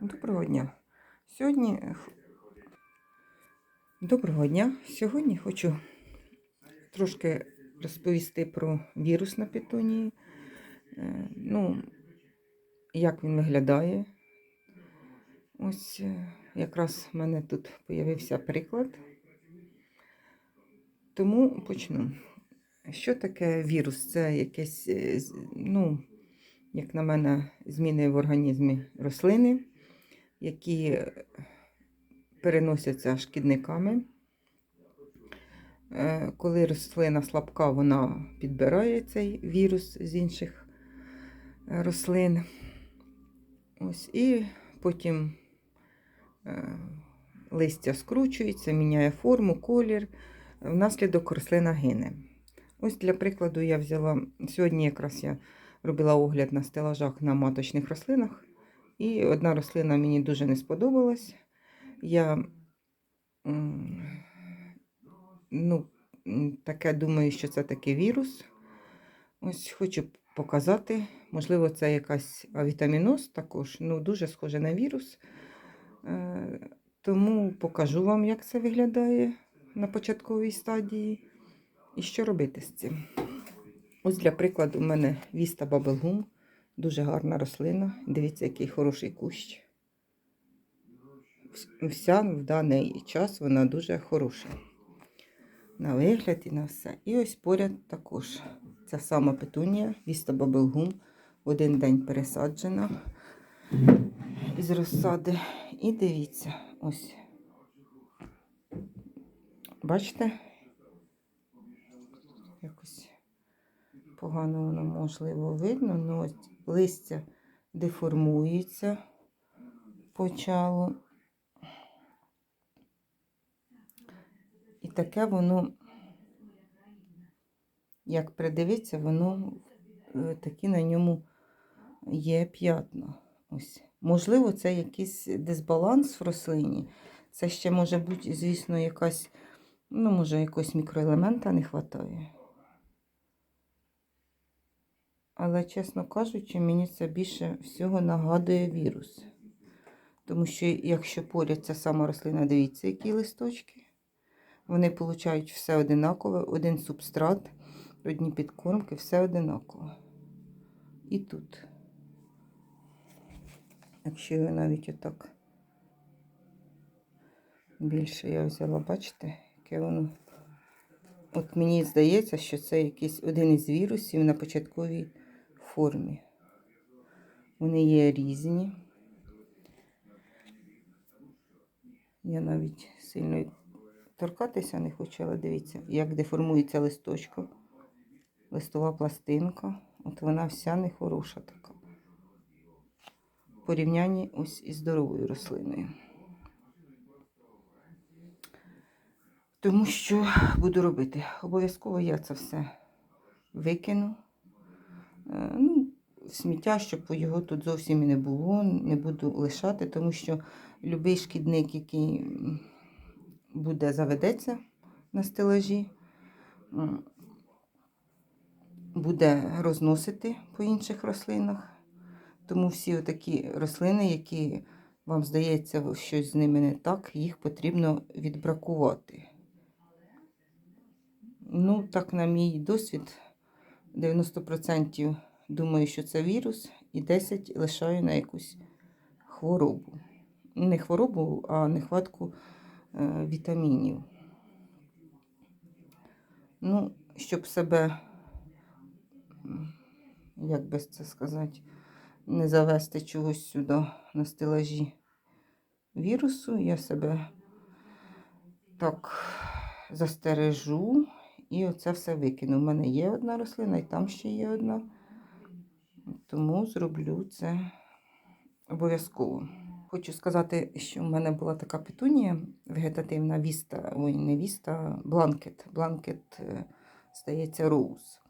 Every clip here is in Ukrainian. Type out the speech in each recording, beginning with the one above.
Доброго дня. Сьогодні Доброго дня. Сьогодні хочу трошки розповісти про вірус на петунії. Е, Ну, як він виглядає. Ось е, якраз в мене тут з'явився приклад. Тому почну. Що таке вірус? Це якесь, е, ну, як на мене, зміни в організмі рослини, які переносяться шкідниками. Е, Коли рослина слабка, вона підбирає цей вірус з інших е, рослин. Ось, і потім е, листя скручується, міняє форму, колір. Внаслідок рослина гине. Ось для прикладу я взяла сьогодні якраз я робила огляд на стелажах на маточних рослинах. І одна рослина мені дуже не сподобалась. Я ну, таке думаю, що це такий вірус. Ось хочу показати. Можливо, це якась авітаміноз також, ну дуже схоже на вірус. Е, Тому покажу вам, як це виглядає на початковій стадії і що робити з цим. Ось для прикладу, у мене Віста Бабелгум. Дуже гарна рослина. Дивіться, який хороший кущ. Вся в даний час вона дуже хороша. На вигляд і на все. І ось поряд також ця сама петунія, Віста Бабелгум. Один день пересаджена із розсади. І дивіться, ось. Бачите? Якось погано воно можливо видно, ну ось листя деформується почало. І таке воно, як придивиться, воно е, такі на ньому є п'ятна. Ось. Можливо, це якийсь дисбаланс в рослині. Це ще може бути, звісно, якась, ну, може, якогось мікроелемента не вистачає. Але, чесно кажучи, мені це більше всього нагадує вірус. Тому що, якщо поряд ця сама рослина, дивіться, які листочки. Вони получають все одинакове, один субстрат, одні підкормки, все одинаково. І тут. Якщо його навіть отак більше я взяла, бачите, яке воно. От мені здається, що це якийсь один із вірусів на початковій формі. Вони є різні. Я навіть сильно торкатися не хочу, але дивіться, як деформується листочко, листова пластинка. От вона вся нехороша така. В порівнянні ось із здоровою рослиною. Тому що буду робити? Обов'язково я це все викину. Е, Ну, сміття, щоб його тут зовсім і не було, не буду лишати, тому що будь-який шкідник, який буде заведеться на стелажі, буде розносити по інших рослинах. Тому всі такі рослини, які вам здається, щось з ними не так, їх потрібно відбракувати. Ну, так, на мій досвід, 90% думаю, що це вірус, і 10% лишаю на якусь хворобу. Не хворобу, а нехватку е, вітамінів. Ну, щоб себе, як би це сказати, не завести чогось сюди на стелажі вірусу, я себе так застережу і оце все викину. У мене є одна рослина, і там ще є одна. Тому зроблю це обов'язково. Хочу сказати, що в мене була така петунія вегетативна віста, ой, не віста, бланкет. Бланкет, е, здається, роуз.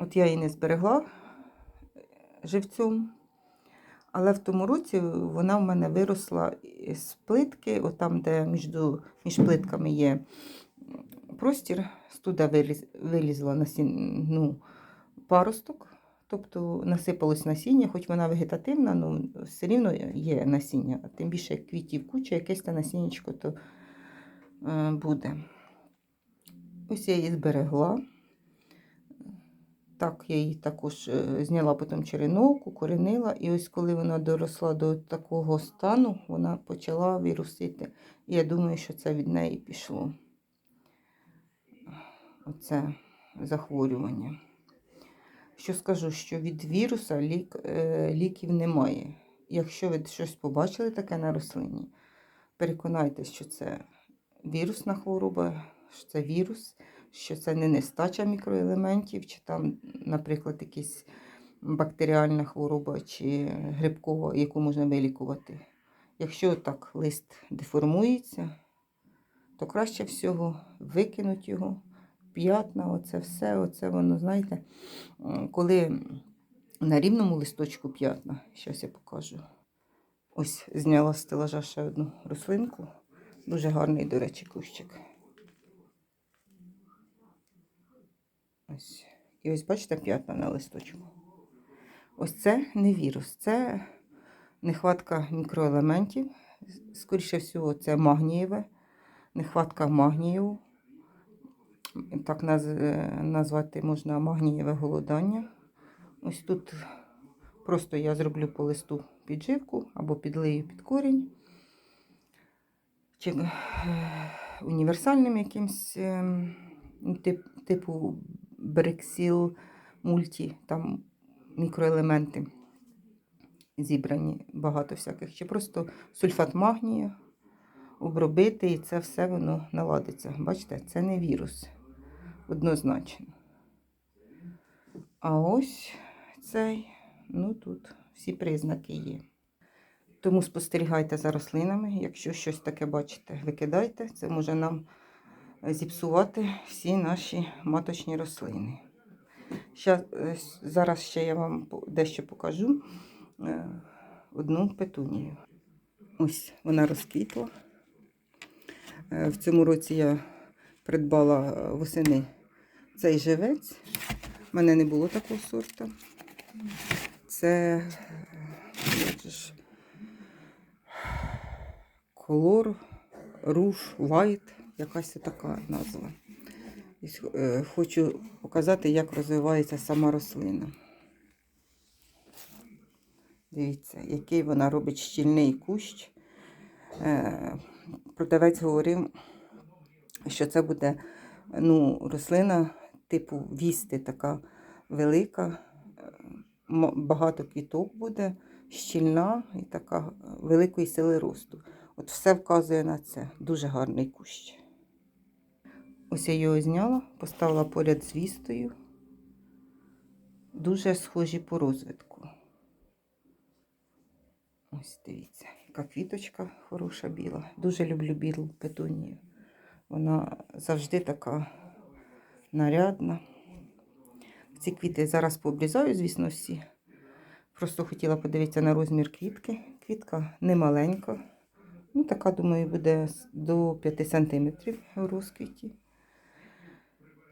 От я її не зберегла е, живцем. Але в тому році вона в мене виросла з плитки, отам, де між, між плитками є простір, туди виліз, вилізла на сін, ну, паросток тобто насипалось насіння, хоч вона вегетативна, ну все рівно є насіння. Тим більше квітів куча, якесь та насіннячко то е, буде. Ось я її зберегла. Так, я її також е, зняла потім черенок, укоренила, і ось коли вона доросла до такого стану, вона почала вірусити. І я думаю, що це від неї пішло. Оце захворювання. Що скажу, що від віруса лік, е, ліків немає. Якщо ви щось побачили таке на рослині, переконайтеся, що це вірусна хвороба, що це вірус, що це не нестача мікроелементів, чи там, наприклад, якась бактеріальна хвороба чи грибкова, яку можна вилікувати. Якщо так лист деформується, то краще всього викинути його, п'ятна, оце все, оце воно, знаєте, коли на рівному листочку п'ятна, зараз я покажу. Ось зняла з стелажа ще одну рослинку. Дуже гарний, до речі, кущик. Ось. І ось бачите п'ятна на листочку. Ось це не вірус, це нехватка мікроелементів. Скоріше всього, це магнієве, нехватка магнію. Так наз- назвати можна магнієве голодання. Ось тут просто я зроблю по листу підживку або підлию під корінь. Чи е, універсальним якимсь ем, тип, типу брексіл мульті, там мікроелементи зібрані, багато всяких. Чи просто сульфат магнію обробити, і це все воно наладиться. Бачите, це не вірус. Однозначно. А ось цей, ну тут всі признаки є. Тому спостерігайте за рослинами. Якщо щось таке бачите, викидайте. Це може нам зіпсувати всі наші маточні рослини. Ща, е, зараз ще я вам дещо покажу. Е, Одну петунію. Ось вона розквітла. Е, В цьому році я придбала восени цей живець. У мене не було такого сорту. Це ж, колор, руш, вайт, якась така назва. Е, Хочу показати, як розвивається сама рослина. Дивіться, який вона робить щільний кущ. Е, Продавець говорив, що це буде ну, рослина типу вісти, така велика, е, багато квіток буде, щільна і така е, великої сили росту. От все вказує на це. Дуже гарний кущ. Ось я його зняла, поставила поряд з вістою. Дуже схожі по розвитку. Ось дивіться, яка квіточка хороша біла. Дуже люблю білу петунію. Вона завжди така нарядна. Ці квіти зараз пообрізаю, звісно, всі. Просто хотіла подивитися на розмір квітки. Квітка не маленька. Ну, така, думаю, буде до 5 см у розквіті.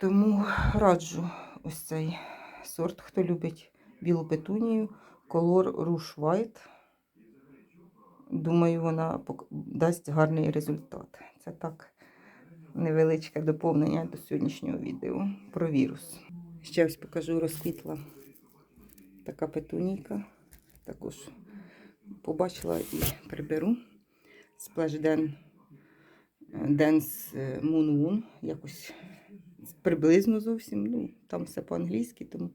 Тому раджу ось цей сорт, хто любить білу петунію, колор Rouge White. Думаю, вона дасть гарний результат. Це так невеличке доповнення до сьогоднішнього відео про вірус. Ще ось покажу розквітла така петунійка. Також побачила і приберу. Splash Dance Moon Moon. Якось приблизно зовсім. Ну, там все по-англійськи, тому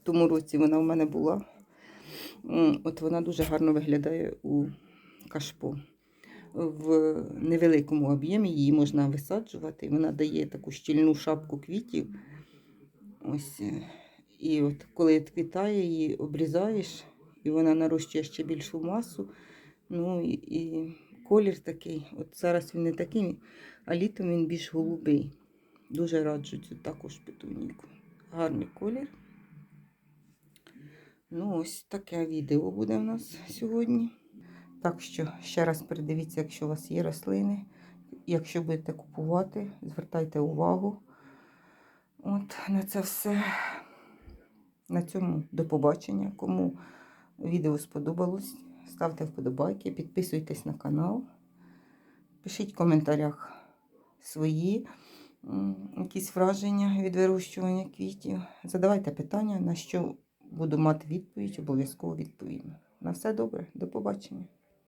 в тому році вона в мене була. От вона дуже гарно виглядає у кашпо. В невеликому об'ємі її можна висаджувати. Вона дає таку щільну шапку квітів. Ось. е, І от коли відквітає, її обрізаєш, і вона нарощує ще більшу масу. Ну і, і колір такий. От зараз він не такий, а літом він більш голубий. Дуже раджу цю також петуніку. Гарний колір. Ну, ось таке відео буде в нас сьогодні. Так що ще раз передивіться, якщо у вас є рослини. Якщо будете купувати, звертайте увагу. От на це все. На цьому до побачення. Кому відео сподобалось, ставте вподобайки, підписуйтесь на канал, пишіть в коментарях свої якісь враження від вирощування квітів. Задавайте питання, на що буду мати відповідь, обов'язково відповім. На все добре, до побачення.